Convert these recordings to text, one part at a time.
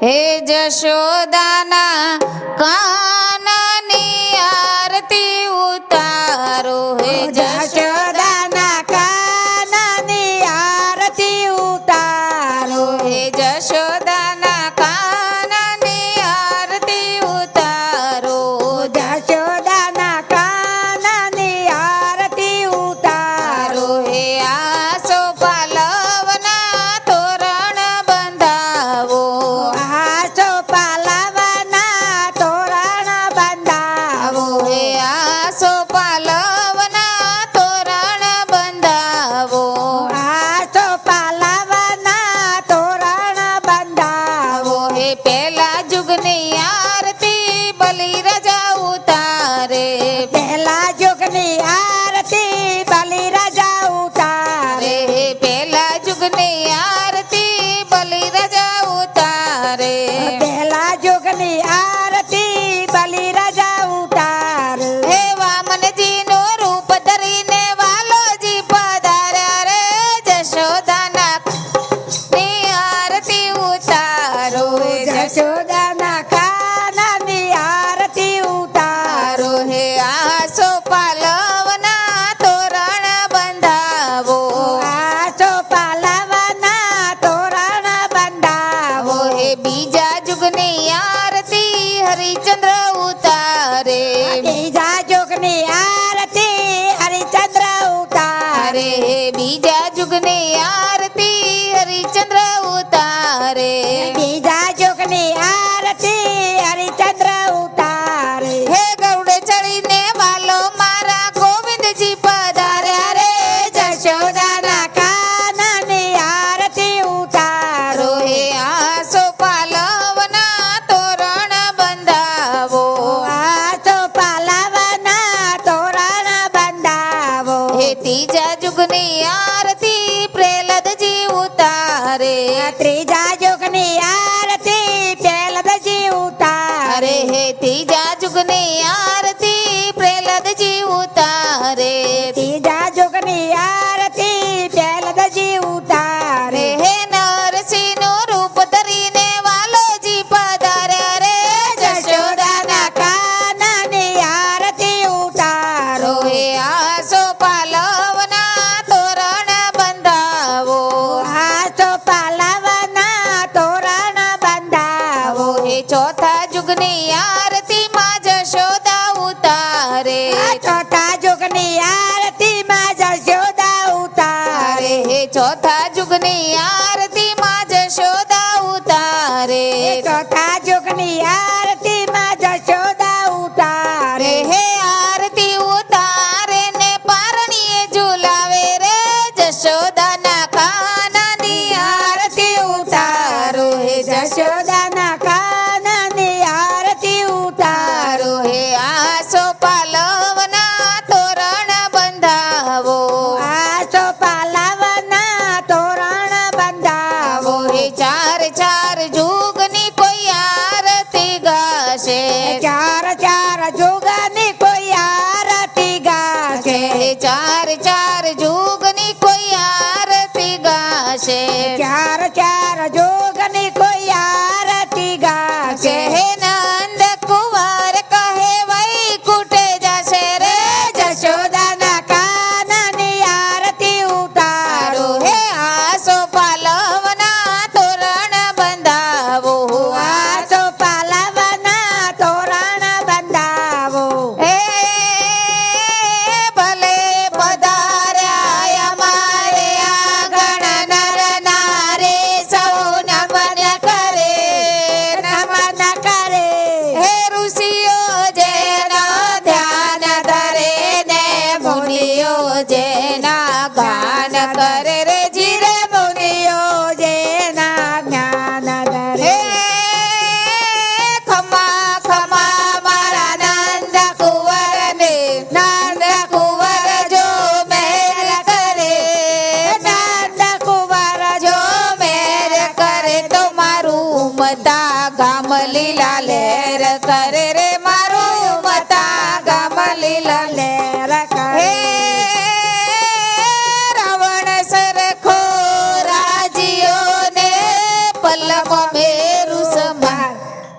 હે જશોદાના કાનની পেয়া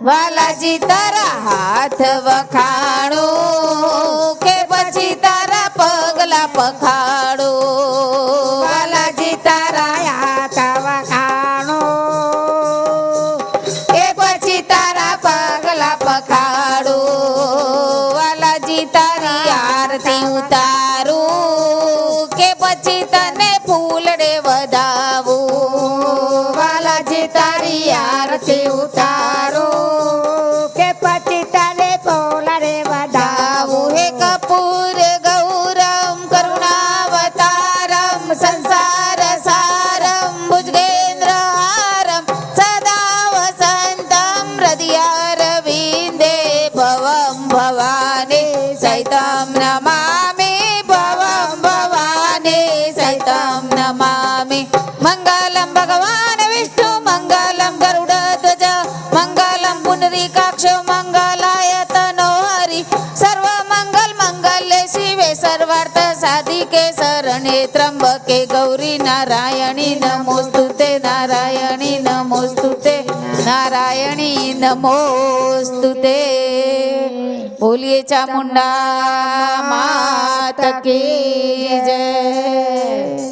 વાલાજી તારા હાથ વખાણું. નારાયણી નમોસ્તુતે નારાયણી નમોસ્તુતે નારાયણી નમોસ્તુતે બોલીએ ચામુંડા માતકી જય.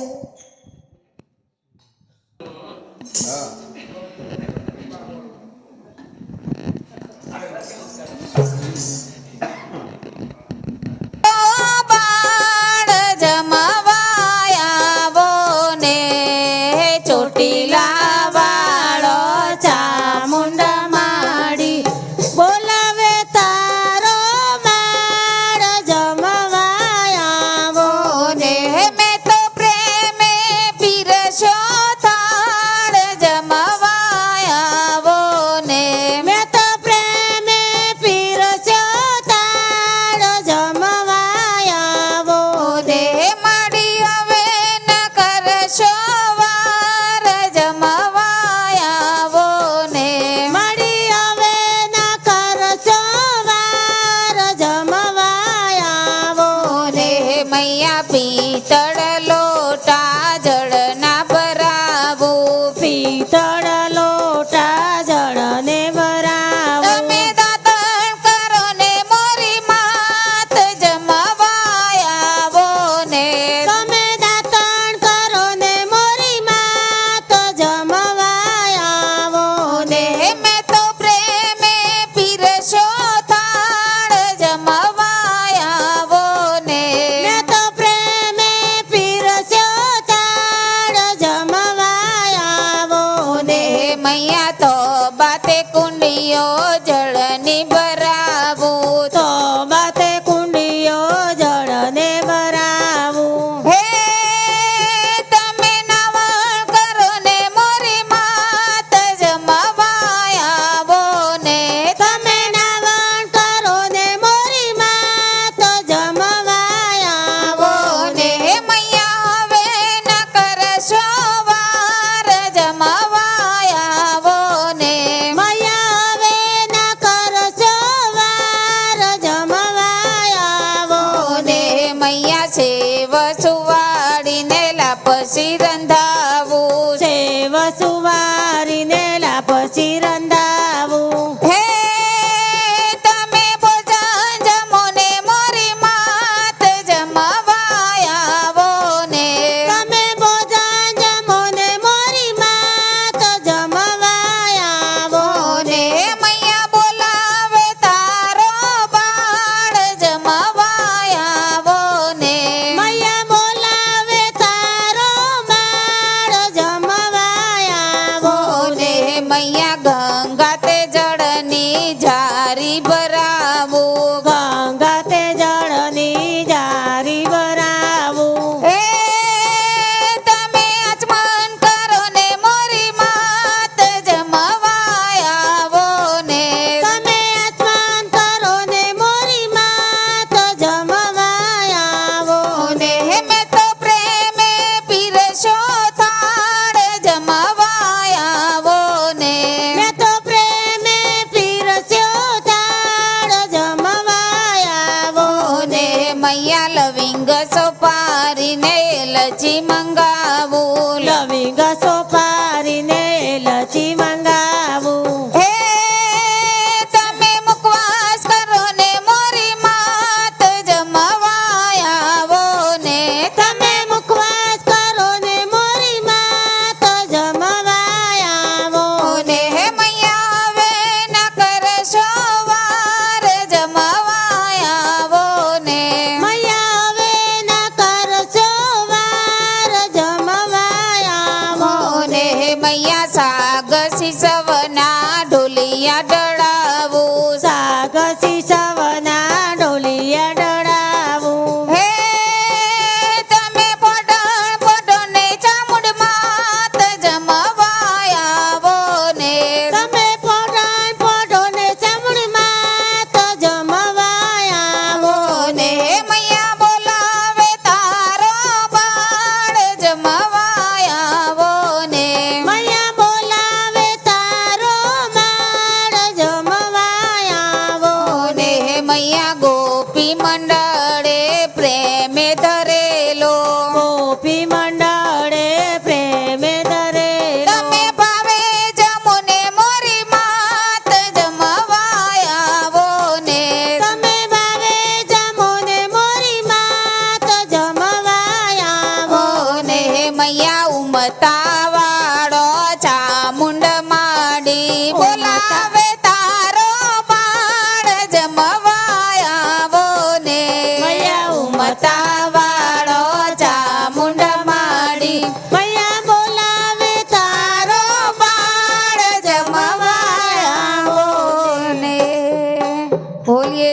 loving us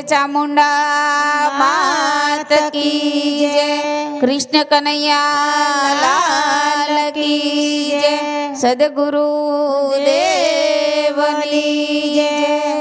ચામુંડા માત કી જય કૃષ્ણ કનૈયા લાલ કી જય સદગુરુ દેવની જય